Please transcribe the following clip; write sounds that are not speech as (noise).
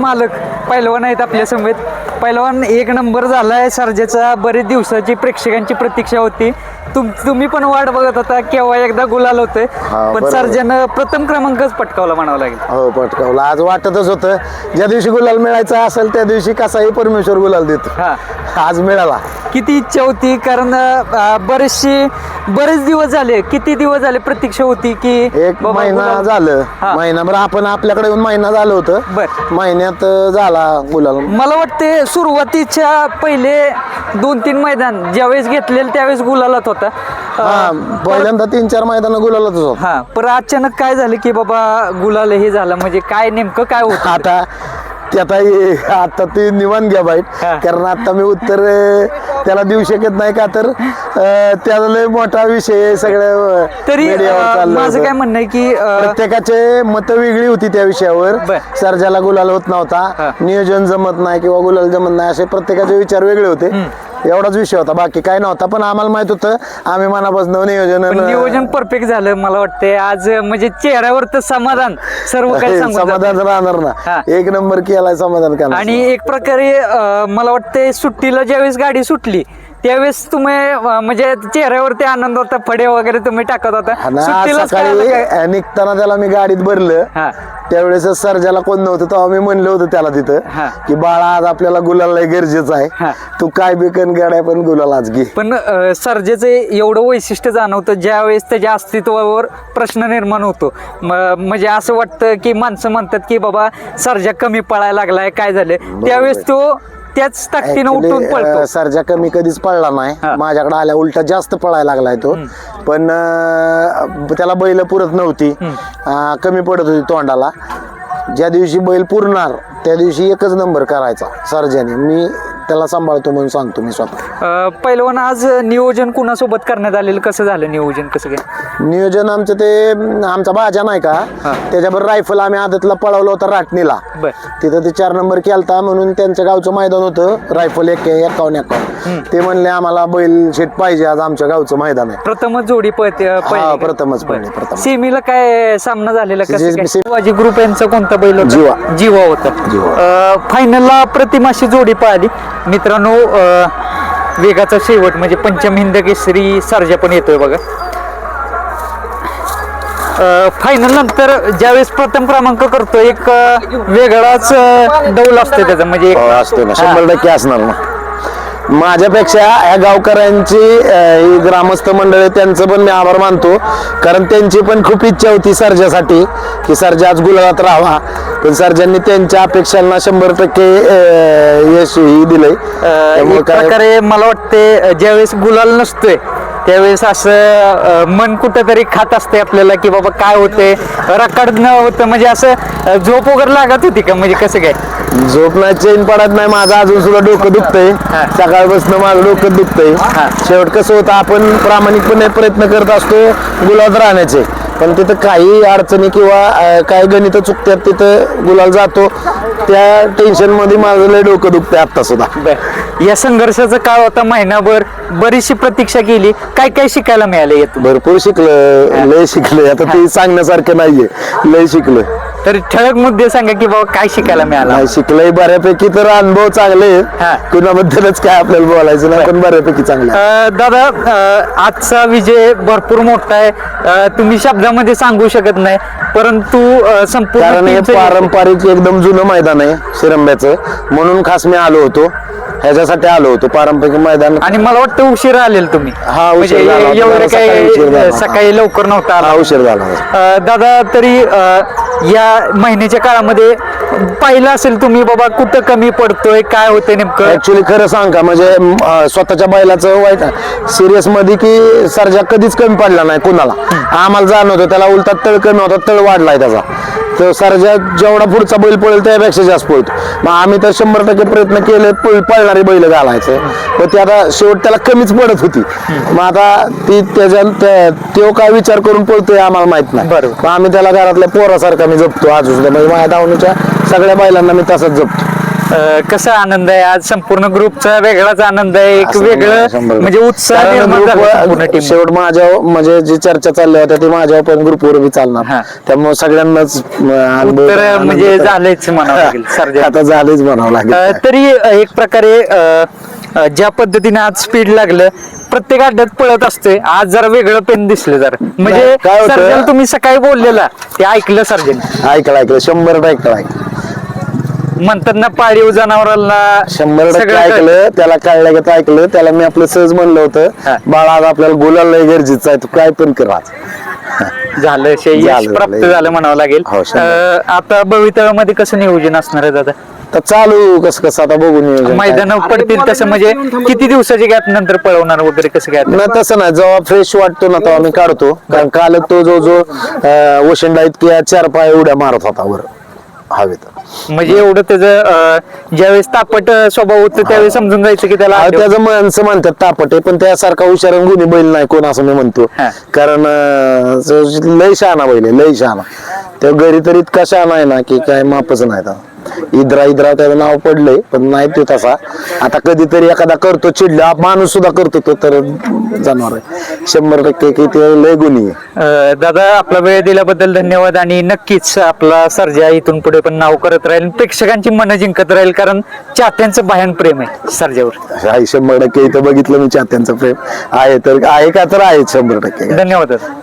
मालक पैलवान आहेत आपल्या समेत पैलवान एक नंबर झालाय. सर्जाचा बरेच दिवसाची प्रेक्षकांची प्रतीक्षा होती. तुम तुम्ही पण वाट बघत होता केव्हा एकदा गुलाल होतंय. हा, पण बरोबर. सर्जानं प्रथम क्रमांकच पटकावला म्हणावं लागेल. हो पटकावला. आज वाटतच होतं ज्या दिवशी गुलाल मिळायचा असेल त्या दिवशी कसाही परमेश्वर गुलाल देतो. हा. आज मिळाला. किती इच्छा होती कारण अं, बरेचसे बरेच दिवस झाले. किती दिवस झाले प्रतीक्षा होती की एक बाबा महिना गुलाल- झालं. हा. महिनाभर आपण आपल्याकडे येऊन महिना झालं होतं. बर. महिन्यात अं, झाला गुलाल. मला वाटते सुरुवातीच्या पहिले दोन तीन मैदान ज्यावेळेस घेतलेलं त्यावेळेस गुलालात होता. हा पहिल्यांदा तीन चार मैदान गुलालच होत. हा पण अचानक काय झालं की बाबा गुलाल हे झालं? म्हणजे काय नेमकं काय होत? आता ते आता आता ते निवान घ्या बाईट हा. कारण आता मी उत्तर अं, त्याला देऊ शकत नाही का तर अं, त्याला लय मोठा विषय सगळ्या तरी मीडियावर अं, चाललं माझं होतं. काय म्हणणं आहे की अं, प्रत्येकाचे मत वेगळी होती त्या विषयावर बर. सर्जाला गुलाल होत हा. नव्हता नियोजन जमत नाही किंवा गुलाल जमत नाही असे प्रत्येकाचे विचार वेगळे होते एवढाच विषय होता बाकी काय नव्हता पण आम्हाला माहीत होतं आम्ही मनापासून नियोजन पण नियोजन परफेक्ट झालं मला वाटतंय आज म्हणजे चेहऱ्यावर तर समाधान सर्व काही (laughs) सांगून जातं. समाधान राहणार हा. ना एक नंबर केलाय समाधान केला आणि एक प्रकारे अं, मला वाटतंय सुट्टीला ज्यावेळेस गाडी सुटली त्यावेळेस तुम्ही अं, म्हणजे चेहऱ्यावरती आनंद होता फडे वगैरे तुम्ही टाकत होता ना, आज सुट्टीलाच सकाळी कळालं काय? अं, निघताना त्याला मी गाडीत भरलं हा. त्यावेळेस सर्जाला कोण नव्हतं तेव्हा मी म्हणलं होतं त्याला हा. तिथं की बाळा आज आपल्याला गुलाल लय गरजेचं हा. आहे तू काय बिकन गाड्या पण गुलाल आज घे पण अं, सर्जेचं एवढं वैशिष्ट्य जाणवतं ज्यावेळेस त्याच्या अस्तित्वावर प्रश्न निर्माण होतो म- म्हणजे असं वाटतं की माणसं म्हणतात की बाबा सर्जा कमी पळायला लागलाय काय झालं त्यावेळेस तो त्याच ताकदीनं उठून पळतो. सर्जा कमी कधीच पळला हा. नाही माझ्याकडे आल्या उलटा जास्त पळायला लागलाय तो. पण अं, त्याला बैल पुरत नव्हती. अं, कमी पडत होती तोंडाला. ज्या दिवशी बैल पुरणार त्या दिवशी एकच नंबर करायचा सर्जाने. मी त्याला सांभाळतो म्हणून सांगतो मी स्वतः. अं, पहिलवान आज नियोजन कुणासोबत करण्यात आलेलं? कसं झालं नियोजन? कसं काय? नियोजन आमचं ते अं, आमचा भाजा नाही का? हा. त्याच्यावर रायफल आम्ही आदतला पळवलं होतं राटणीला. बर. तिथं ते चार नंबर केलता म्हणून त्यांच्या गावचं मैदान होतं रायफल एक एकावन्न एकावन्न. ते म्हणले आम्हाला बैल शेट पाहिजे आज आमच्या गावचं मैदान आहे. प्रथमच जोडी पळते हा, प्रथमच पळली, प्रथमच. सेमीला काय सामना झालेला कसं जे- काय? से- शिवाजी ग्रुप यांचा कोणता बैल होता? जीवा. जीवा होता. जीवा. फायनलला प्रतिमाशी जोडी पळाली. मित्रांनो वेगाचा शेवट म्हणजे पंचम हिंद केसरी सर्जा पण येतोय बघा. फायनल नंतर ज्यावेळेस प्रथम क्रमांक करतो एक वेगळाच डौल असतो त्याचा म्हणजे हो, असतो ना. शंभर टक्के असणार ना. माझ्यापेक्षा ह्या गावकऱ्यांची ही ग्रामस्थ मंडळ त्यांचं पण मी आभार मानतो. कारण त्यांची पण खूप इच्छा होती सर्जासाठी की सर्जा आज गुलाबात राहावा. पण सर्जांनी त्यांच्या अपेक्षांना शंभर टक्के यश ही दिलंय. प्रकारे मला वाटते ज्यावेळेस गुलाल नसतोय त्यावेळेस असं मन कुठंतरी खात असते आपल्याला की बाबा काय होते रकड न होतं म्हणजे असं झोप वगैरे लागत होती का? म्हणजे कसं काय? झोप नाही चेन पडत नाही माझं अजून सुद्धा डोकं दुखतंय. सकाळपासून माझं डोकं दुखतंय. शेवट कसं होतं आपण प्रामाणिकपणे प्रयत्न करत असतो गुलाबात राहण्याचे. पण तिथं काही अडचणी किंवा काही गणित चुकतात तिथं गुलाल जातो. त्या टेन्शनमध्ये माझं लय डोकं दुखतंय आता सुद्धा. या संघर्षाचा काळ होता महिनाभर बरीचशी प्रतीक्षा केली. काय काय शिकायला मिळालं यातून? भरपूर शिकलं लय शिकलं आता ते सांगण्यासारखं नाहीये. लय शिकलं तर ठळक मुद्दे सांगा की बाबा काय शिकायला मिळालं नाही शिकलंय बऱ्यापैकी तर अनुभव चांगले आहेत. हा. कुणाबद्दलच काय आपल्याला बोलायचं नाही पण बऱ्यापैकी चांगलं. अं, दादा अं, आजचा विजय भरपूर मोठा आहे अं, तुम्ही शब्दामध्ये सांगू शकत नाही परंतु अं, संपूर्ण कारण हे पारंपरिक एकदम जुनं मैदान आहे शिरंब्याचं म्हणून खास मी आलो होतो ह्याच्यासाठी आलो होतो पारंपरिक मैदान आणि मला वाटतं उशीर आलेल तुम्ही हा, उशीर म्हणजे झाला होता. एवढं सकाळी उशीर झाला काही होता. सकाळी लवकर नव्हता आला हा उशीर झाला अं, दादा तरी अं, या महिन्याच्या काळामध्ये पाहिलं असेल तुम्ही बाबा कुठं कमी पडतोय काय होतंय नेमकं? ऍक्च्युली खरं सांग का म्हणजे अं, स्वतःच्या बैलाचं वाईट सिरियसमध्ये की सर्जा कधीच कमी पडला नाही कुणाला. आम्हाला जाणवतं त्याला उलटा तळ कमी होता तळ वाढलाय त्याचा. तर सर्जा जेवढा पुढचा बैल पळेल त्यापेक्षा जास्त पळतो. मग आम्ही तर शंभर टक्के प्रयत्न केले पळ- पळणारी बैल घालायचे. पण ते आता शेवट त्याला कमीच पडत होती. मग आता ती त्याच्या त्या- तो काय विचार करून पळतोय आम्हाला माहीत नाही. बरोबर. मग आम्ही त्याला घरातल्या पोरासारखा मी जपतो. आज सुद्धा म्हणजे माझ्या धावणीच्या सगळ्या बैलांना मी तसंच जपतो. अं, कसा आनंद आहे? आज संपूर्ण ग्रुपचा वेगळाच आनंद आहे एक असं वेगळं शंभर म्हणजे. उत्साह कारण निर्माण झाला ग्रुपवर- संपूर्ण टीम शेवट माझ्या म्हणजे जी चर्चा चालल्या होत्या ती माझ्यावर पण ग्रुपवर बी हा. चालणार त्यामुळे सगळ्यांनाच अनुभव- आनंद म्हणजे तर- झालेच म्हणावं लागेल सर्जा आता झालेच म्हणावं अ, लागेल तरी अ, एक प्रकारे अ, अ, ज्या पद्धतीने आज स्पीड लागलं प्रत्येक अड्ड्यात पळत असते आज जरा वेगळं पेन दिसलं जरा. म्हणजे काय होतं? सर्जन तुम्ही सकाळी बोललेला ते ऐकलं सर्जन. ऐकलं ऐकलं. शंभर टक्के ऐकलं. म्हणतात ना पाळीव जनावरांना शंभर टक्के सगळं कळतं. ऐकलं त्याला कळलं का ऐकलं त्याला मी आपलं सहज म्हणलं हा. होतं बाळा आज आपल्याला बोलायला लय गरजेचं आहे तू काय पण कर आज झालं शे यश झालं, प्राप्त झालं. झालं म्हणावं लागेल हो, शंभर. अ, आता भवितव्यामध्ये कसं नियोजन असणार आहे दादा तर चालू कसं कसं आता बघून नियोजन काय. मैदान पडतील तसं म्हणजे किती दिवसाची गॅप नंतर पळवणार वगैरे कसं काय नाही तसं नाही जेव्हा फ्रेश वाटतो ना तेव्हा मी काढतो कारण काल तो जो जो अं, वशिंडा इतक्या चार पाय उड्या मारत होता वर हवेत म्हणजे एवढं त्याचं अ, ज्यावेळेस तापट अ, स्वभाव होतं त्यावेळेस समजून जायचं की त्याला अहो, त्याचं माणसं म्हणतात तापट आहे पण त्यासारखा हुशार आणि गुणी बैल नाही कोण असं मी म्हणतो. हा. कारण अं, लय शहाणा बैल आहे, लय शहाणा. त्या घरी तर इतका शहाणा आहे ना की काय मापच नाही इद्रा इद्रा त्याचं नाव पडलंय पण नाही तो तसा. आता कधीतरी एखादा करतो चिडला माणूस सुद्धा करतो तो तर जनावर आहे. शंभर टक्के की ते लय गुणी आहे. अ, दादा आपला वेळ दिल्याबद्दल धन्यवाद आणि नक्कीच आपला सर्जा इथून पुढे पण नाव करत राहील प्रेक्षकांची मन जिंकत राहील कारण चाहत्यांचं भयान प्रेम आहे सर्जावर. आहे शंभर टक्के इथं बघितलं मी चात्यांचं प्रेम. आहे तर आहे का तर आहे शंभर टक्के. धन्यवाद दादा.